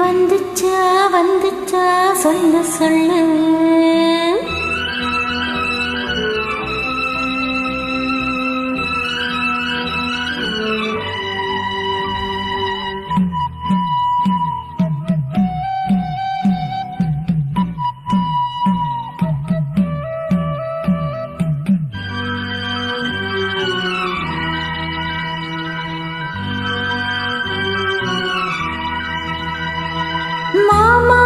வந்துச்சா வந்துச்சா சொல்லு சொல்லு. மாமா உனக்கு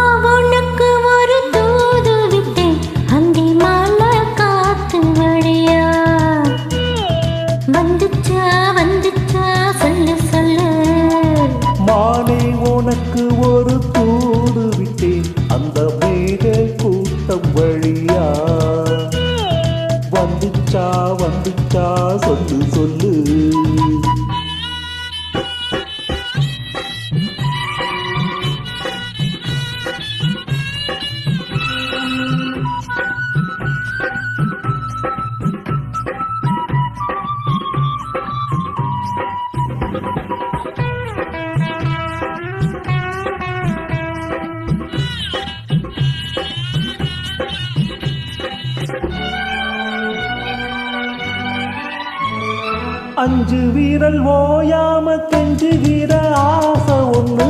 அஞ்சு வீரல் ஓயாம தெஞ்சு வீர ஆசை ஒன்று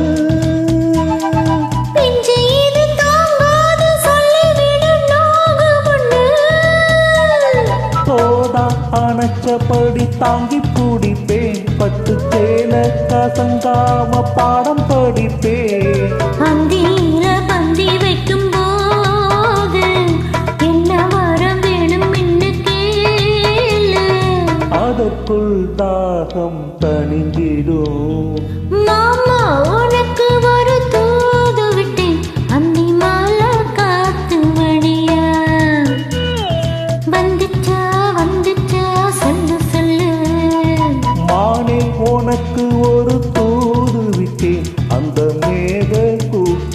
அணைச்சபடி தாங்கி பிடிப்பேன் பட்டு சேல கசங்காம பாடம் படிப்பேன். அந்தியில பந்தி வைக்கும் போது என்ன வரம் வேணும் என்ன கேளு. அதற்குள் தாகம் தணிந்திடும். மாமா உனக்கு ஒரு தூது விட்டேன். அந்தி மாலை காத்து வழியா வந்துச்சா வந்துச்சா?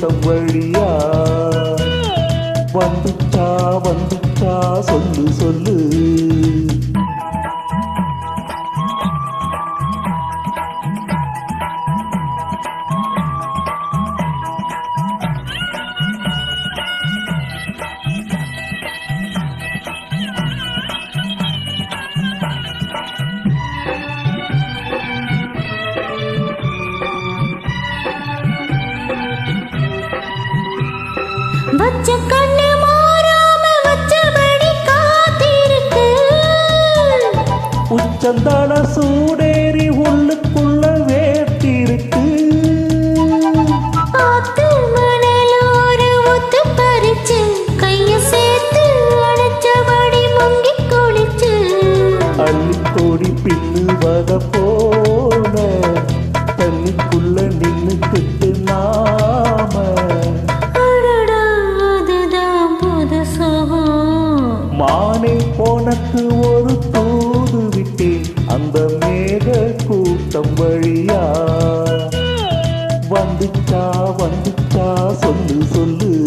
கூட்டம் வழியா? வந்துச்சா வந்துச்சா சொல்லு சொல்லு. வச்ச கண்ணு மாறாம வச்சபடி காத்திருக்கு. உச்சந்தான சூடேறி உள்ளுக்குள்ள வேட்டிருக்கு ஆத்து மணலோர ஒத்து பறிச்சு கைய சேர்த்து அணைச்சபடி முங்கி குளிச்சு. அள்ளிக்கோடி பின்னுவத போல உனக்கு ஒரு தூது விட்டேன் அந்த மேக கூட்டம் வழியா. வந்துச்சா வந்துச்சா சொல்லு சொல்லு.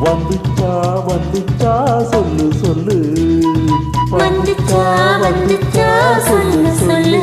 வந்துச்சா வந்துச்சா சொல்லு சொல்லு. வந்துச்சா வந்துச்சா சொல்லு சொல்லு.